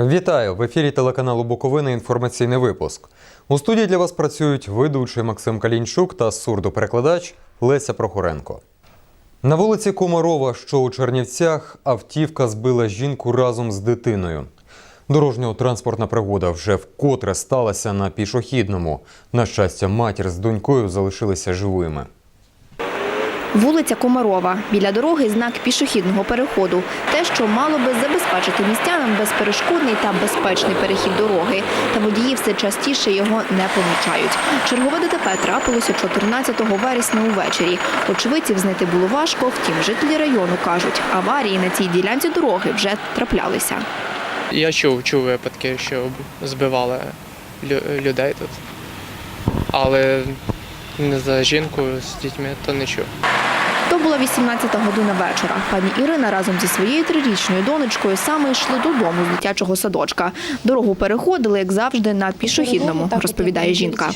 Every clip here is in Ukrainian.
Вітаю в ефірі телеканалу Буковина. Інформаційний випуск. У студії для вас працюють ведучий Максим Калінчук та сурдоперекладач Леся Прохоренко. На вулиці Комарова, що у Чернівцях, автівка збила жінку разом з дитиною. Дорожньо-транспортна пригода вже вкотре сталася на пішохідному. На щастя, матір з донькою залишилися живими. Вулиця Комарова. Біля дороги знак пішохідного переходу. Те, що мало би забезпечити містянам безперешкодний та безпечний перехід дороги. Та водії все частіше його не помічають. Чергове ДТП трапилося 14 вересня увечері. Очевидців знайти було важко, втім жителі району кажуть, аварії на цій ділянці дороги вже траплялися. Я чув, чув випадки, що збивали людей тут. Але не за жінкою з дітьми то чув. То була 18 година вечора. Пані Ірина разом зі своєю трирічною донечкою саме йшли додому з дитячого садочка. Дорогу переходили, як завжди, на пішохідному, розповідає жінка.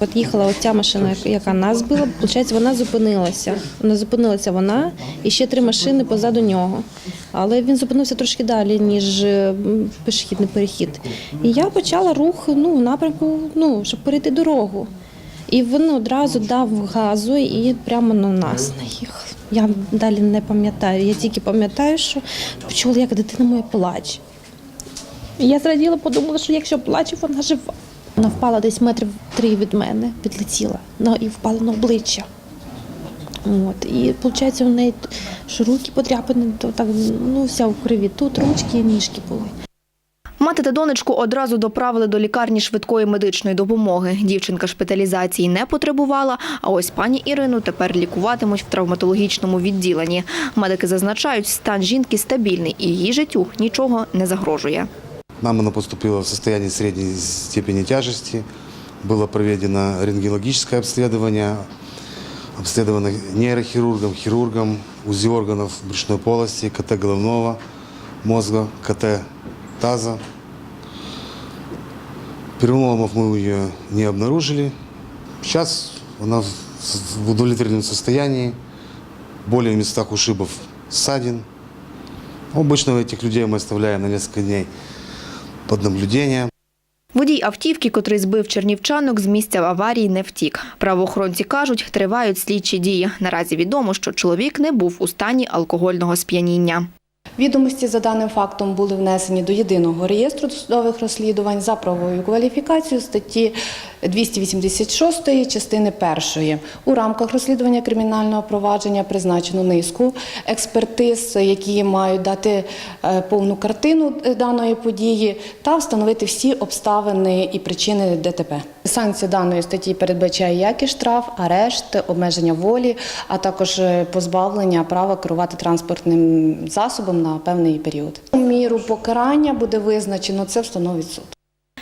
От їхала оця машина, яка нас збила, виходить, вона зупинилася. Вона зупинилася вона і ще три машини позаду нього. Але він зупинився трошки далі, ніж е, пішохідний перехід. І я почала рух ну, в напрямку, ну, щоб перейти дорогу. І він одразу дав газу і прямо на нас наїхав. Я далі не пам'ятаю. Я тільки пам'ятаю, що почула, як дитина моя плаче. Я зраділа, подумала, що якщо плаче, вона жива. Вона впала десь метрів три від мене, підлетіла ну, і впала на обличчя. От. І виходить, в неї що руки подряпані, то так, ну, вся в крові. Тут ручки і ніжки були. Мати та донечку одразу доправили до лікарні швидкої медичної допомоги. Дівчинка шпиталізації не потребувала, а ось пані Ірину тепер лікуватимуть в травматологічному відділенні. Медики зазначають, стан жінки стабільний і її життю нічого не загрожує. Нам она поступила в состоянии средней степени тяжести. Было проведено рентгенологическое обследование, обследовано нейрохирургом, хирургом, УЗИ органов брюшной полости, КТ головного мозга, КТ таза. Переломов мы у нее не обнаружили. Сейчас она в в удовлетворительном состоянии. Боли в местах ушибов ссадин. Обычно этих людей мы оставляем на несколько дней под наблюдением. Водій автівки, котрий збив чернівчанок, з місця аварії не втік. Правоохоронці кажуть, тривають слідчі дії. Наразі відомо, що чоловік не був у стані алкогольного сп'яніння. Відомості за даним фактом були внесені до єдиного реєстру досудових розслідувань за правовою кваліфікацією статті 286 частини 1. У рамках розслідування кримінального провадження призначено низку експертиз, які мають дати е, повну картину е, даної події та встановити всі обставини і причини ДТП. Санкція даної статті передбачає як і штраф, арешт, обмеження волі, а також е, позбавлення права керувати транспортним засобом на певний період. Міру покарання буде визначено, це встановить суд.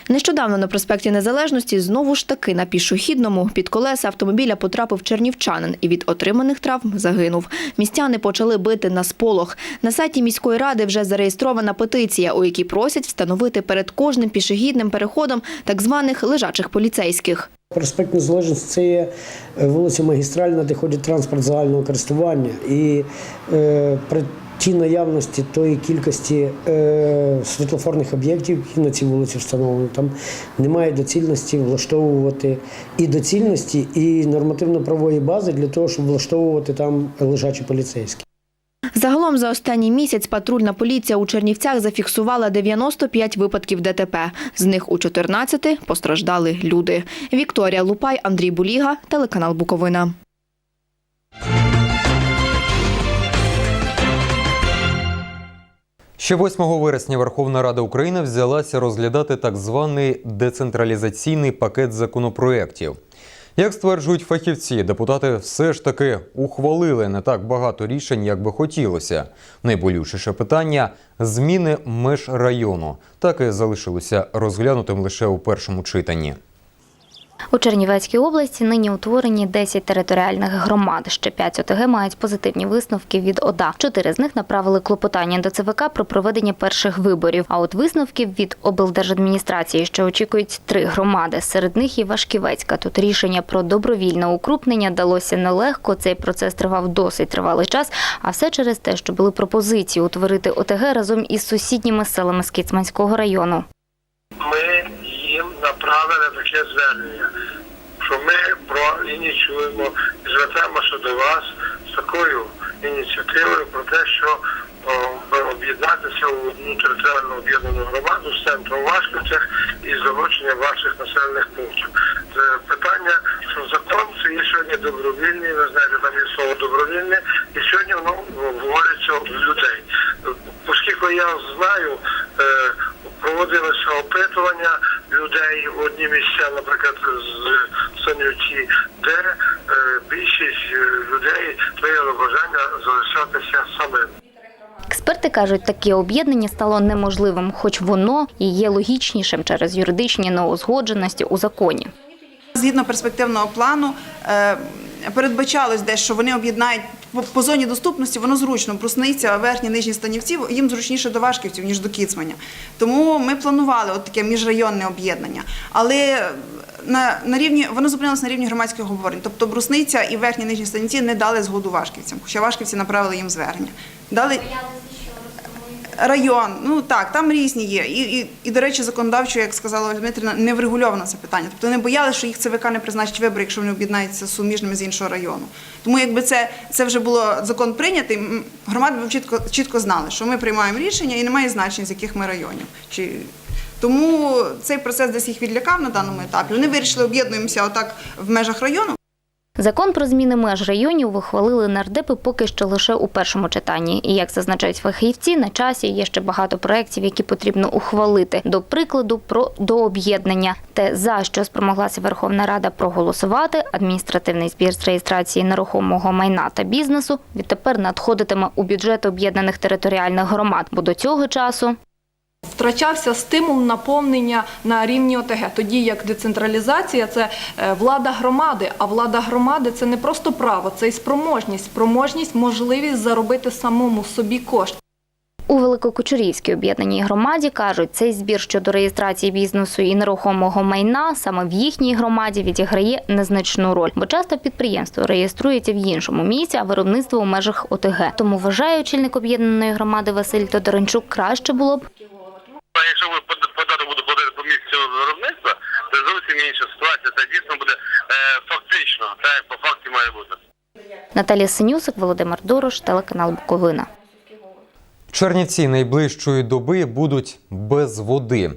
Нещодавно на проспекті Незалежності знову ж таки на пішохідному під колеса автомобіля потрапив чернівчанин і від отриманих травм загинув. Містяни почали бити на сполох. На сайті міської ради вже зареєстрована петиція, у якій просять встановити перед кожним пішохідним переходом так званих лежачих поліцейських. Проспект Незалежності це є е, вулиця магістральна, де ходить транспорт загального користування. І е, при тій наявності тої кількості е, світлофорних об'єктів, які на цій вулиці встановлені, там немає доцільності влаштовувати і доцільності, і нормативно-правової бази для того, щоб влаштовувати там лежачі поліцейські. Загалом за останній місяць патрульна поліція у Чернівцях зафіксувала 95 випадків ДТП. З них у 14 постраждали люди. Вікторія Лупай, Андрій Буліга, телеканал Буковина. Ще 8 вересня Верховна Рада України взялася розглядати так званий децентралізаційний пакет законопроєктів. Як стверджують фахівці, депутати все ж таки ухвалили не так багато рішень, як би хотілося. Найболючіше питання зміни меж району так і залишилося розглянутим лише у першому читанні. У Чернівецькій області нині утворені 10 територіальних громад. Ще 5 ОТГ мають позитивні висновки від ОДА. Чотири з них направили клопотання до ЦВК про проведення перших виборів. А от висновків від облдержадміністрації, що очікують три громади. Серед них і Вашківецька. Тут рішення про добровільне укрупнення далося нелегко. Цей процес тривав досить тривалий час. А все через те, що були пропозиції утворити ОТГ разом із сусідніми селами Скіцманського району. ми направили таке звернення, що ми проініціюємо і звертаємося до вас з такою ініціативою про те, що об'єднатися у одну територіальну об'єднану громаду з центром Вашківцях і залучення ваших населених пунктів. Це питання, що закон це є сьогодні добровільний, ви знаєте, там є слово добровільне, і сьогодні воно говориться в людей. Оскільки я знаю, е, проводилися опитування людей в одні місця, наприклад, з Санюці, де е, більшість е, людей виявили бажання залишатися самим. Експерти кажуть, таке об'єднання стало неможливим, хоч воно і є логічнішим через юридичні неузгодженості у законі. Згідно перспективного плану е, передбачалось десь, що вони об'єднають по, зоні доступності, воно зручно. Брусниця, верхні, нижні станівці, їм зручніше до Вашківців, ніж до Кіцманя. Тому ми планували от таке міжрайонне об'єднання. Але на, на рівні, воно зупинилося на рівні громадських обговорень. Тобто Брусниця і верхні, нижні станівці не дали згоду Вашківцям, хоча Вашківці направили їм звернення. Дали, Район, ну так, там різні є. І, і, і до речі, законодавчо, як сказала Ольга не врегульовано це питання. Тобто вони боялися, що їх ЦВК не призначить вибори, якщо вони об'єднаються суміжними з іншого району. Тому якби це, це вже було закон прийнятий, громади б чітко, чітко знали, що ми приймаємо рішення і немає значення, з яких ми районів. Чи... Тому цей процес десь їх відлякав на даному етапі. Вони вирішили об'єднуємося отак в межах району. Закон про зміни меж районів ухвалили нардепи поки що лише у першому читанні. І як зазначають фахівці, на часі є ще багато проєктів, які потрібно ухвалити. До прикладу, про дооб'єднання. Те, за що спромоглася Верховна Рада проголосувати, адміністративний збір з реєстрації нерухомого майна та бізнесу відтепер надходитиме у бюджет об'єднаних територіальних громад. Бо до цього часу Втрачався стимул наповнення на рівні ОТГ. Тоді як децентралізація це е, влада громади. А влада громади це не просто право, це і спроможність. Спроможність, можливість заробити самому собі кошти. У Великокучурівській об'єднаній громаді кажуть, цей збір щодо реєстрації бізнесу і нерухомого майна саме в їхній громаді відіграє незначну роль, бо часто підприємство реєструється в іншому місці, а виробництво у межах ОТГ. Тому вважає очільник об'єднаної громади Василь Тодоренчук, краще було б А якщо ви под- податок буде платити по місцю виробництва, це зовсім інша ситуація. Це дійсно буде е, фактично, так як по факті має бути. Наталія Синюсик, Володимир Дорош, телеканал Буковина. Чернівці найближчої доби будуть без води.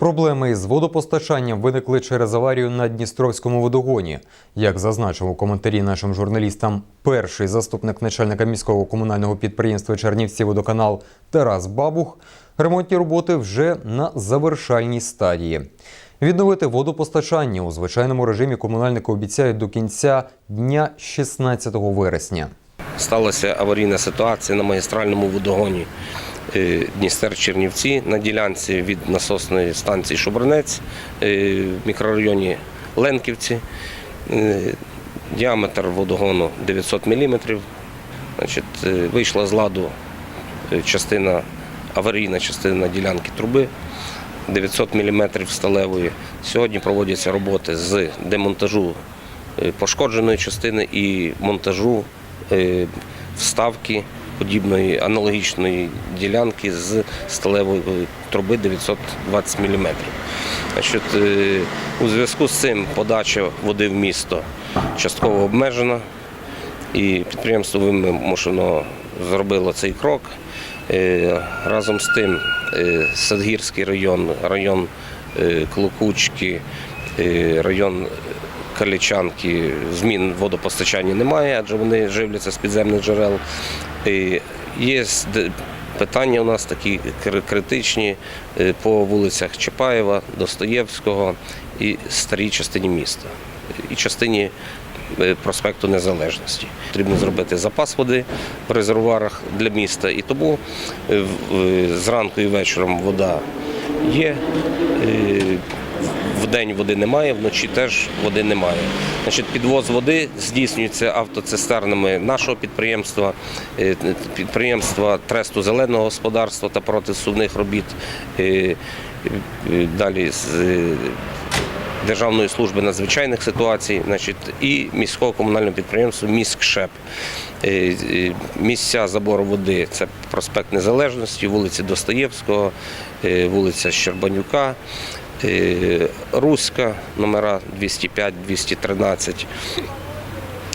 Проблеми із водопостачанням виникли через аварію на Дністровському водогоні. Як зазначив у коментарі нашим журналістам перший заступник начальника міського комунального підприємства Чернівці водоканал Тарас Бабух, ремонтні роботи вже на завершальній стадії. Відновити водопостачання у звичайному режимі комунальники обіцяють до кінця дня 16 вересня. Сталася аварійна ситуація на магістральному водогоні е, Дністер-Чернівці на ділянці від насосної станції Шубринець е, в мікрорайоні Ленківці. Е, Діаметр водогону 900 мм. Значить, вийшла з ладу частина, аварійна частина ділянки труби 900 мм сталевої. Сьогодні проводяться роботи з демонтажу пошкодженої частини і монтажу вставки подібної аналогічної ділянки з сталевої труби 920 мм. Значить, е, у зв'язку з цим подача води в місто частково обмежена, і підприємство вимушено зробило цей крок. Е, Разом з тим е, Садгірський район, район Клокучки, район Калічанки змін в водопостачанні немає, адже вони живляться з підземних джерел. І Є питання у нас такі кри- критичні е, по вулицях Чапаєва, Достоєвського і старій частині міста, і частині е, проспекту Незалежності. Потрібно зробити запас води в резервуарах для міста, і тому е, е, зранку і вечором вода є. Вдень води немає, вночі теж води немає. Значить, підвоз води здійснюється автоцистернами нашого підприємства, е, підприємства Тресту зеленого господарства та протисувних робіт. е, е, Далі з Державної служби надзвичайних ситуацій, значить, і міського комунального підприємства Міськшеп. Місця забору води це проспект Незалежності, вулиця Достоєвського, вулиця Щербанюка, Руська, номера 205-213.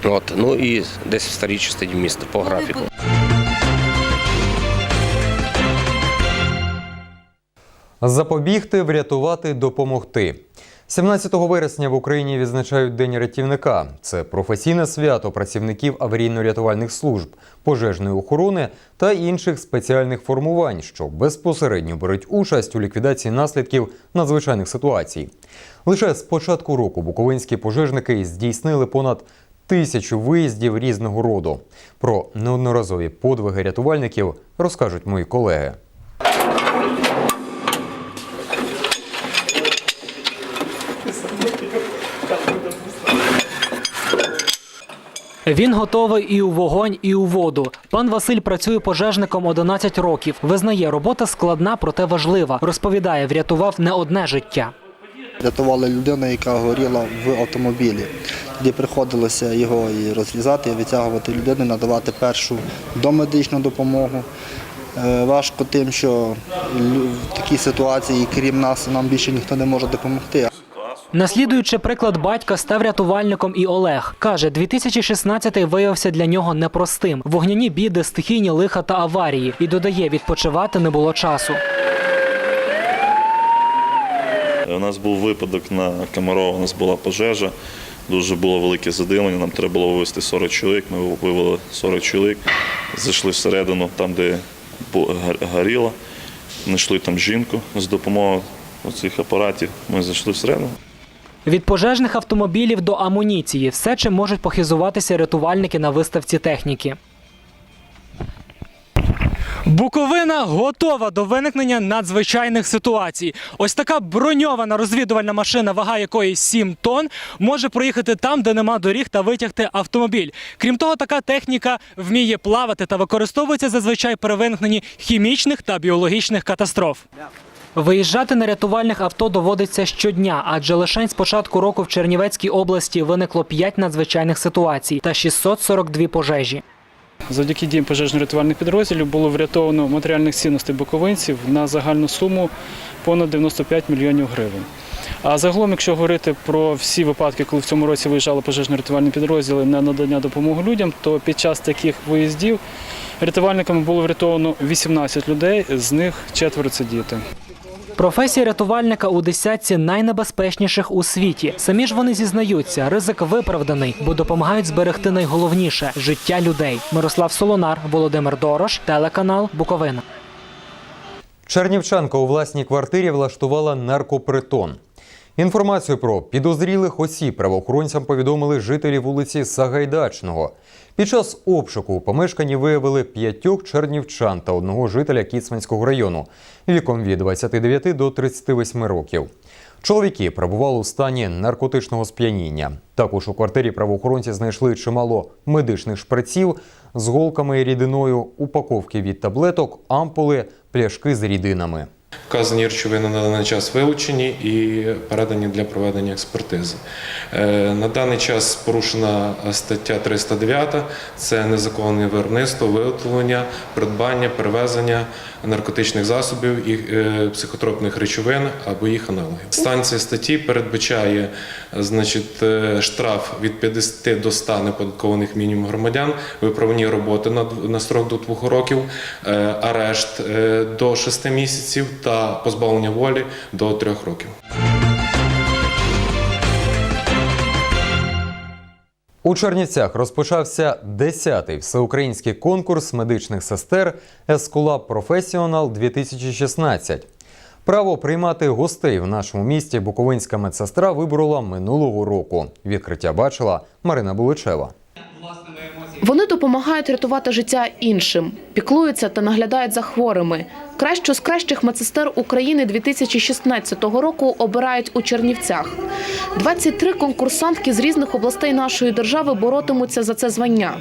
От, ну і десь в старій частині міста по графіку. Запобігти, врятувати, допомогти. 17 вересня в Україні відзначають День рятівника. Це професійне свято працівників аварійно-рятувальних служб, пожежної охорони та інших спеціальних формувань, що безпосередньо беруть участь у ліквідації наслідків надзвичайних ситуацій. Лише з початку року буковинські пожежники здійснили понад тисячу виїздів різного роду. Про неодноразові подвиги рятувальників розкажуть мої колеги. Він готовий і у вогонь, і у воду. Пан Василь працює пожежником 11 років. Визнає, робота складна, проте важлива. Розповідає, врятував не одне життя. Рятували людину, яка горіла в автомобілі. Тоді приходилося його і розрізати, і витягувати людину, надавати першу домедичну допомогу. Е, Важко тим, що в такій ситуації, крім нас, нам більше ніхто не може допомогти. Наслідуючи приклад батька, став рятувальником і Олег. Каже, 2016-й виявився для нього непростим. Вогняні біди, стихійні лиха та аварії. І додає, відпочивати не було часу. У нас був випадок на Камарова, у нас була пожежа, дуже було велике задимлення, нам треба було вивезти 40 чоловік, ми вивели 40 чоловік, зайшли всередину, там, де горіло, знайшли там жінку з допомогою цих апаратів, ми зайшли всередину. Від пожежних автомобілів до амуніції все, чим можуть похизуватися рятувальники на виставці техніки. Буковина готова до виникнення надзвичайних ситуацій. Ось така броньована розвідувальна машина, вага якої 7 тонн, може проїхати там, де нема доріг та витягти автомобіль. Крім того, така техніка вміє плавати та використовується зазвичай при виникненні хімічних та біологічних катастроф. Виїжджати на рятувальних авто доводиться щодня, адже лише з початку року в Чернівецькій області виникло 5 надзвичайних ситуацій та 642 пожежі. Завдяки діям пожежно-рятувальних підрозділів було врятовано матеріальних цінностей буковинців на загальну суму понад 95 мільйонів гривень. А загалом, якщо говорити про всі випадки, коли в цьому році виїжджали пожежно-рятувальні підрозділи на надання допомоги людям, то під час таких виїздів рятувальниками було врятовано 18 людей, з них четверо це діти. Професія рятувальника у десятці найнебезпечніших у світі. Самі ж вони зізнаються, ризик виправданий, бо допомагають зберегти найголовніше життя людей. Мирослав Солонар, Володимир Дорош, телеканал Буковина. Чернівчанка у власній квартирі влаштувала наркопритон. Інформацію про підозрілих осіб правоохоронцям повідомили жителі вулиці Сагайдачного. Під час обшуку у помешканні виявили п'ятьох чернівчан та одного жителя Кіцманського району віком від 29 до 38 років. Чоловіки перебували у стані наркотичного сп'яніння. Також у квартирі правоохоронці знайшли чимало медичних шприців з голками і рідиною, упаковки від таблеток, ампули, пляшки з рідинами. Вказані речовини на даний час вилучені і передані для проведення експертизи. Е, На даний час порушена стаття 309 – це незаконне виробництво, виготовлення, придбання, перевезення наркотичних засобів і е, психотропних речовин або їх аналогів. Станція статті передбачає значить, е, штраф від 50 до 100 неподаткованих мінімум громадян, виправні роботи на, строк до 2 років, е, арешт до 6 місяців та позбавлення волі до 3 років. У Чернівцях розпочався 10-й всеукраїнський конкурс медичних сестер Ескулап Професіонал 2016. Право приймати гостей в нашому місті Буковинська медсестра виборола минулого року. Відкриття бачила Марина Буличева. Вони допомагають рятувати життя іншим, піклуються та наглядають за хворими. Кращу з кращих медсестер України 2016 року обирають у Чернівцях. 23 конкурсантки з різних областей нашої держави боротимуться за це звання.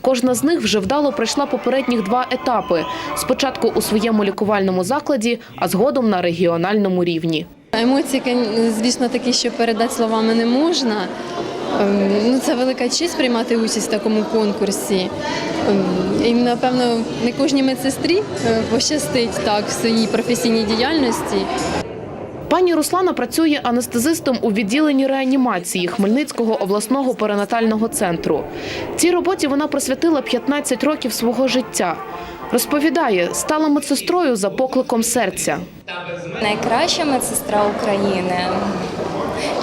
Кожна з них вже вдало пройшла попередніх два етапи: спочатку у своєму лікувальному закладі, а згодом на регіональному рівні. Емоції, звісно, такі, що передати словами не можна. Ем, Ну, це велика честь приймати участь в такому конкурсі. Ем, І, напевно, не кожній медсестрі е, пощастить так в своїй професійній діяльності. Пані Руслана працює анестезистом у відділенні реанімації Хмельницького обласного перинатального центру. Цій роботі вона присвятила 15 років свого життя. Розповідає, стала медсестрою за покликом серця. найкраща медсестра України,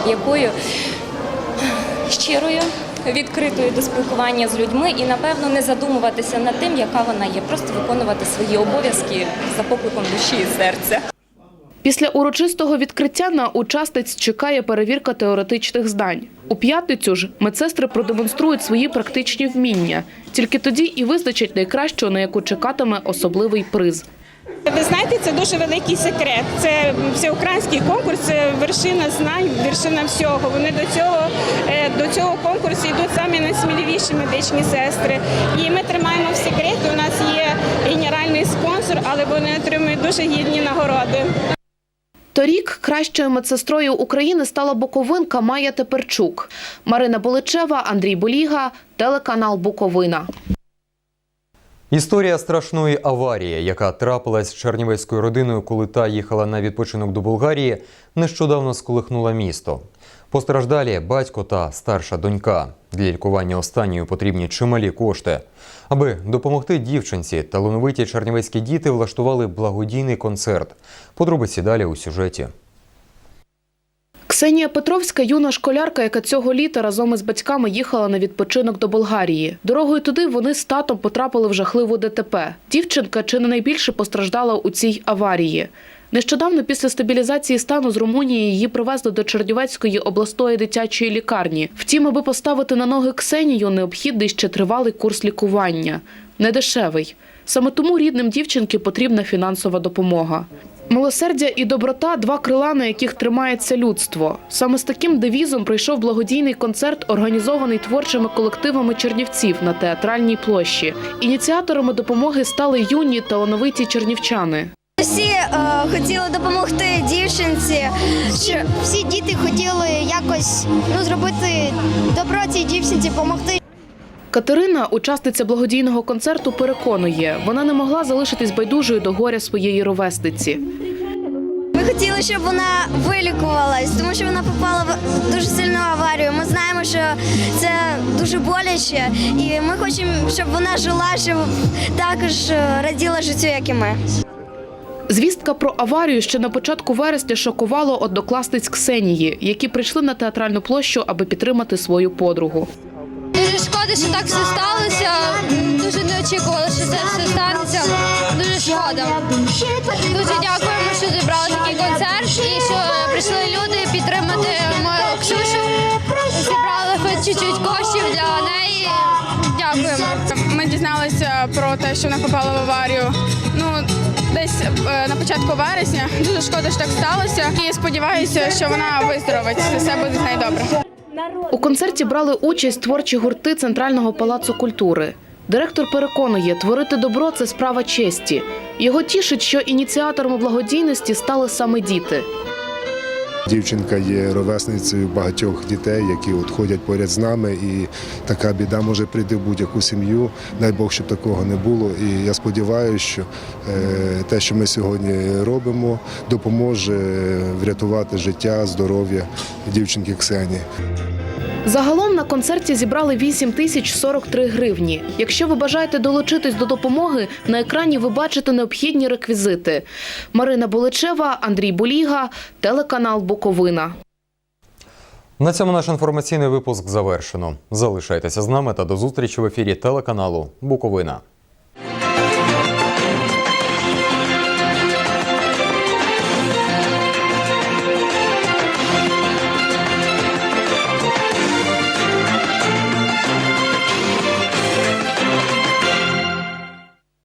якою щирою, відкритою до спілкування з людьми і, напевно, не задумуватися над тим, яка вона є, просто виконувати свої обов'язки за покликом душі і серця. Після урочистого відкриття на учасниць чекає перевірка теоретичних знань. У п'ятницю ж медсестри продемонструють свої практичні вміння. Тільки тоді і визначать найкращу, на яку чекатиме особливий приз. Ви знаєте, це дуже великий секрет. Це всеукраїнський конкурс, це вершина знань, вершина всього. Вони до цього е, до цього конкурсу йдуть самі найсміливіші медичні сестри. І ми тримаємо в секреті. У нас є генеральний спонсор, але вони отримують дуже гідні нагороди. Торік кращою медсестрою України стала буковинка Майя Теперчук. Марина Боличева, Андрій Боліга, телеканал Буковина. Історія страшної аварії, яка трапилась з чернівецькою родиною, коли та їхала на відпочинок до Болгарії, нещодавно сколихнула місто. Постраждалі батько та старша донька. Для лікування останньої потрібні чималі кошти. Аби допомогти дівчинці, талановиті чернівецькі діти влаштували благодійний концерт. Подробиці далі у сюжеті. Ксенія Петровська юна школярка, яка цього літа разом із батьками їхала на відпочинок до Болгарії. Дорогою туди вони з татом потрапили в жахливу ДТП. Дівчинка чи не найбільше постраждала у цій аварії. Нещодавно після стабілізації стану з Румунії її привезли до Чернівецької обласної дитячої лікарні. Втім, аби поставити на ноги Ксенію, необхідний ще тривалий курс лікування. Недешевий. Саме тому рідним дівчинки потрібна фінансова допомога. Милосердя і доброта два крила, на яких тримається людство. Саме з таким девізом прийшов благодійний концерт, організований творчими колективами чернівців на театральній площі. Ініціаторами допомоги стали юні талановиті чернівчани. Всі е, хотіли допомогти дівчинці. Що всі діти хотіли якось ну зробити добро цій дівчинці, допомогти. Катерина, учасниця благодійного концерту, переконує, вона не могла залишитись байдужою до горя своєї ровесниці. Ми хотіли, щоб вона вилікувалась, тому що вона попала в дуже сильну аварію. Ми знаємо, що це дуже боляче, і ми хочемо, щоб вона жила, щоб також е, раділа життю, як і ми. Звістка про аварію ще на початку вересня шокувало однокласниць Ксенії, які прийшли на театральну площу, аби підтримати свою подругу. Дуже що так все сталося. Дуже не очікували, що це все станеться. Дуже шкода. Дуже дякуємо, що зібрали такий концерт і що прийшли люди підтримати мою Ксюшу. Зібрали хоч чуть-чуть коштів для неї. Дякуємо. Ми дізналися про те, що вона попала в аварію. Ну десь е, на початку вересня. Дуже шкода, що так сталося. І сподіваюся, що вона виздоровить. Все буде з нею добре. У концерті брали участь творчі гурти Центрального палацу культури. Директор переконує, творити добро це справа честі. Його тішить, що ініціаторами благодійності стали саме діти. Дівчинка є ровесницею багатьох дітей, які от ходять поряд з нами, і така біда може прийти в будь-яку сім'ю. Дай Бог, щоб такого не було. І я сподіваюся, що е, те, що ми сьогодні робимо, допоможе врятувати життя, здоров'я дівчинки Ксенії. Загалом на концерті зібрали 8 тисяч 43 гривні. Якщо ви бажаєте долучитись до допомоги, на екрані ви бачите необхідні реквізити. Марина Боличева, Андрій Боліга, телеканал Буковина. На цьому наш інформаційний випуск завершено. Залишайтеся з нами та до зустрічі в ефірі телеканалу Буковина.